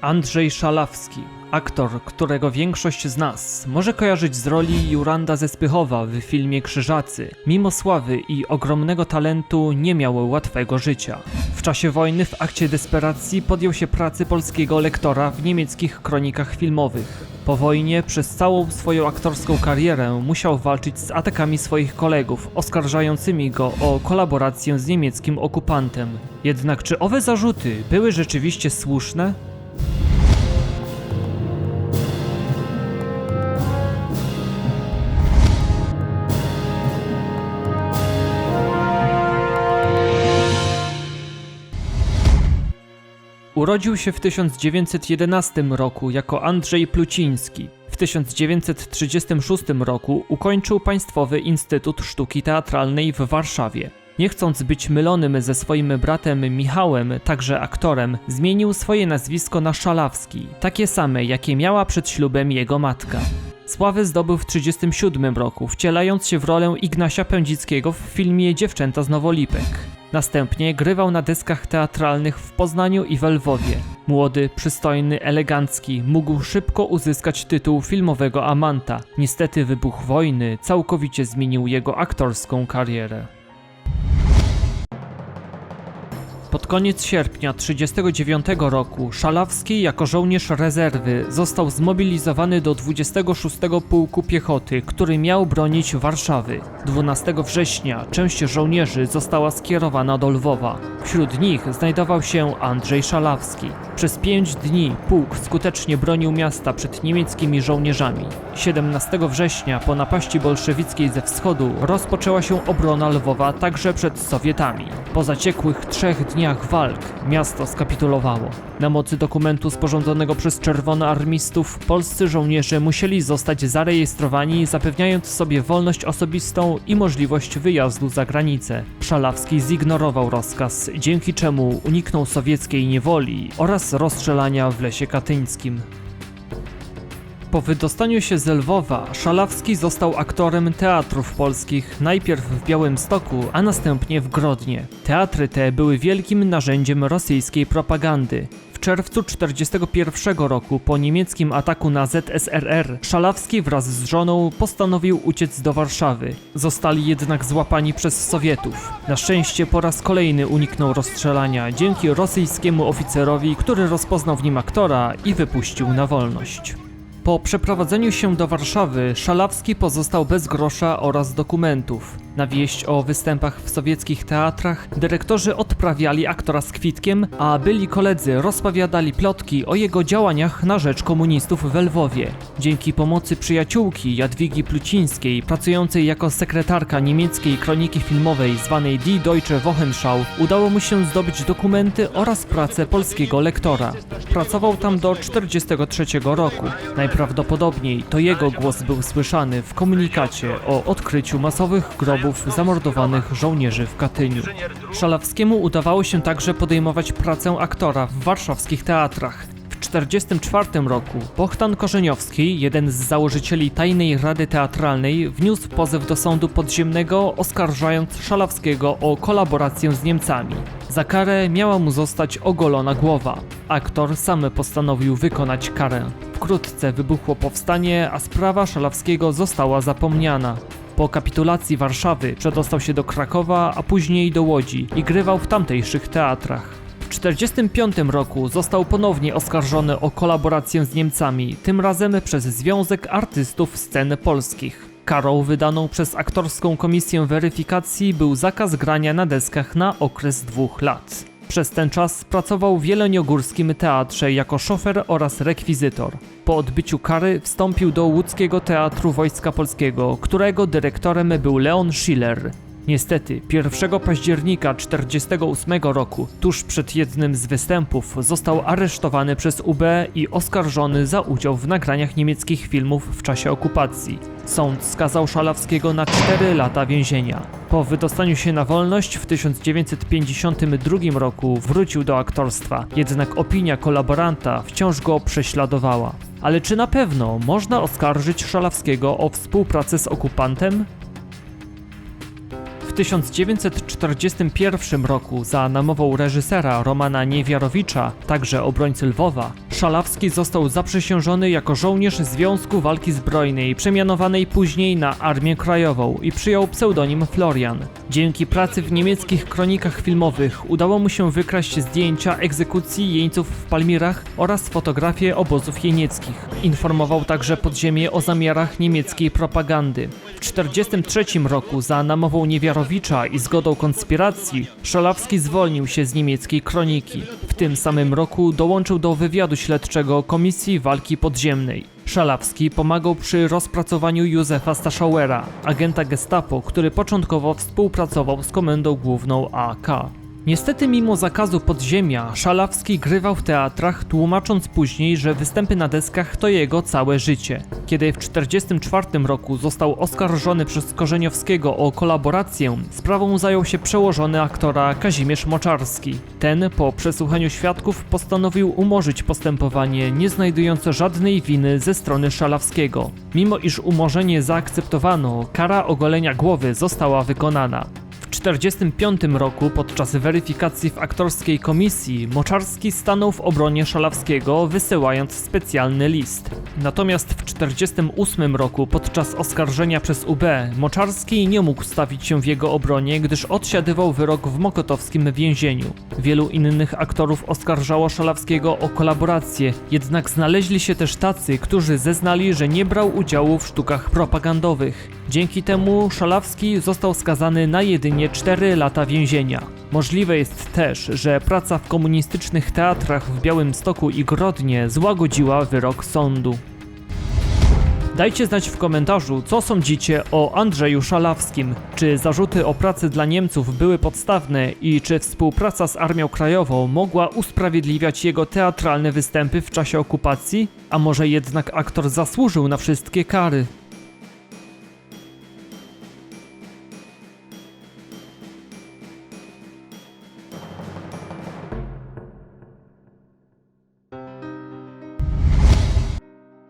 Andrzej Szalawski, aktor, którego większość z nas może kojarzyć z roli Juranda ze Spychowa w filmie Krzyżacy, mimo sławy i ogromnego talentu nie miał łatwego życia. W czasie wojny w akcie desperacji podjął się pracy polskiego lektora w niemieckich kronikach filmowych. Po wojnie przez całą swoją aktorską karierę musiał walczyć z atakami swoich kolegów, oskarżającymi go o kolaborację z niemieckim okupantem. Jednak czy owe zarzuty były rzeczywiście słuszne? Urodził się w 1911 roku jako Andrzej Pluciński. W 1936 roku ukończył Państwowy Instytut Sztuki Teatralnej w Warszawie. Nie chcąc być mylonym ze swoim bratem Michałem, także aktorem, zmienił swoje nazwisko na Szalawski, takie same jakie miała przed ślubem jego matka. Sławę zdobył w 1937 roku, wcielając się w rolę Ignasia Pędzickiego w filmie Dziewczęta z Nowolipek. Następnie grywał na deskach teatralnych w Poznaniu i we Lwowie. Młody, przystojny, elegancki, mógł szybko uzyskać tytuł filmowego amanta. Niestety wybuch wojny całkowicie zmienił jego aktorską karierę. Pod koniec sierpnia 1939 roku Szalawski jako żołnierz rezerwy został zmobilizowany do 26 Pułku Piechoty, który miał bronić Warszawy. 12 września część żołnierzy została skierowana do Lwowa. Wśród nich znajdował się Andrzej Szalawski. Przez pięć dni pułk skutecznie bronił miasta przed niemieckimi żołnierzami. 17 września po napaści bolszewickiej ze wschodu rozpoczęła się obrona Lwowa także przed Sowietami. Po zaciekłych trzech dniach walk miasto skapitulowało. Na mocy dokumentu sporządzonego przez czerwonoarmistów polscy żołnierze musieli zostać zarejestrowani, zapewniając sobie wolność osobistą i możliwość wyjazdu za granicę. Szalawski zignorował rozkaz, dzięki czemu uniknął sowieckiej niewoli oraz rozstrzelania w lesie katyńskim. Po wydostaniu się z Lwowa, Szalawski został aktorem teatrów polskich, najpierw w Białymstoku, a następnie w Grodnie. Teatry te były wielkim narzędziem rosyjskiej propagandy. W czerwcu 1941 roku, po niemieckim ataku na ZSRR, Szalawski wraz z żoną postanowił uciec do Warszawy. Zostali jednak złapani przez Sowietów. Na szczęście po raz kolejny uniknął rozstrzelania dzięki rosyjskiemu oficerowi, który rozpoznał w nim aktora i wypuścił na wolność. Po przeprowadzeniu się do Warszawy, Szalawski pozostał bez grosza oraz dokumentów. Na wieść o występach w sowieckich teatrach dyrektorzy odprawiali aktora z kwitkiem, a byli koledzy rozpowiadali plotki o jego działaniach na rzecz komunistów w Lwowie. Dzięki pomocy przyjaciółki Jadwigi Plucińskiej, pracującej jako sekretarka niemieckiej kroniki filmowej zwanej Die Deutsche Wochenschau, udało mu się zdobyć dokumenty oraz pracę polskiego lektora. Pracował tam do 1943 roku. Najprawdopodobniej to jego głos był słyszany w komunikacie o odkryciu masowych grobów zamordowanych żołnierzy w Katyniu. Szalawskiemu udawało się także podejmować pracę aktora w warszawskich teatrach. W 1944 roku Bohdan Korzeniowski, jeden z założycieli Tajnej Rady Teatralnej, wniósł pozew do sądu podziemnego, oskarżając Szalawskiego o kolaborację z Niemcami. Za karę miała mu zostać ogolona głowa. Aktor sam postanowił wykonać karę. Wkrótce wybuchło powstanie, a sprawa Szalawskiego została zapomniana. Po kapitulacji Warszawy przedostał się do Krakowa, a później do Łodzi i grywał w tamtejszych teatrach. W 1945 roku został ponownie oskarżony o kolaborację z Niemcami, tym razem przez Związek Artystów Scen Polskich. Karą wydaną przez aktorską komisję weryfikacji był zakaz grania na deskach na okres dwóch lat. Przez ten czas pracował w Jeleniogórskim Teatrze jako szofer oraz rekwizytor. Po odbyciu kary wstąpił do łódzkiego Teatru Wojska Polskiego, którego dyrektorem był Leon Schiller. Niestety, 1 października 1948 roku, tuż przed jednym z występów, został aresztowany przez UB i oskarżony za udział w nagraniach niemieckich filmów w czasie okupacji. Sąd skazał Szalawskiego na 4 lata więzienia. Po wydostaniu się na wolność w 1952 roku wrócił do aktorstwa, jednak opinia kolaboranta wciąż go prześladowała. Ale czy na pewno można oskarżyć Szalawskiego o współpracę z okupantem? W 1941 roku za namową reżysera Romana Niewiarowicza, także obrońcy Lwowa, Szalawski został zaprzysiężony jako żołnierz Związku Walki Zbrojnej, przemianowanej później na Armię Krajową i przyjął pseudonim Florian. Dzięki pracy w niemieckich kronikach filmowych udało mu się wykraść zdjęcia egzekucji jeńców w Palmirach oraz fotografie obozów jenieckich. Informował także podziemie o zamiarach niemieckiej propagandy. W 1943 roku za namową Niewiarowicza i zgodą konspiracji Szalawski zwolnił się z niemieckiej kroniki. Tym samym roku dołączył do wywiadu śledczego Komisji Walki Podziemnej. Szalawski pomagał przy rozpracowaniu Józefa Staszauera, agenta gestapo, który początkowo współpracował z Komendą Główną AK. Niestety mimo zakazu podziemia, Szalawski grywał w teatrach, tłumacząc później, że występy na deskach to jego całe życie. Kiedy w 1944 roku został oskarżony przez Korzeniowskiego o kolaborację, sprawą zajął się przełożony aktora Kazimierz Moczarski. Ten, po przesłuchaniu świadków, postanowił umorzyć postępowanie, nie znajdujące żadnej winy ze strony Szalawskiego. Mimo iż umorzenie zaakceptowano, kara ogolenia głowy została wykonana. W 1945 roku podczas weryfikacji w aktorskiej komisji Moczarski stanął w obronie Szalawskiego, wysyłając specjalny list. Natomiast w 1948 roku podczas oskarżenia przez UB Moczarski nie mógł stawić się w jego obronie, gdyż odsiadywał wyrok w mokotowskim więzieniu. Wielu innych aktorów oskarżało Szalawskiego o kolaborację, jednak znaleźli się też tacy, którzy zeznali, że nie brał udziału w sztukach propagandowych. Dzięki temu Szalawski został skazany na jedynie 4 lata więzienia. Możliwe jest też, że praca w komunistycznych teatrach w Białymstoku i Grodnie złagodziła wyrok sądu. Dajcie znać w komentarzu, co sądzicie o Andrzeju Szalawskim. Czy zarzuty o pracy dla Niemców były podstawne i czy współpraca z Armią Krajową mogła usprawiedliwiać jego teatralne występy w czasie okupacji? A może jednak aktor zasłużył na wszystkie kary?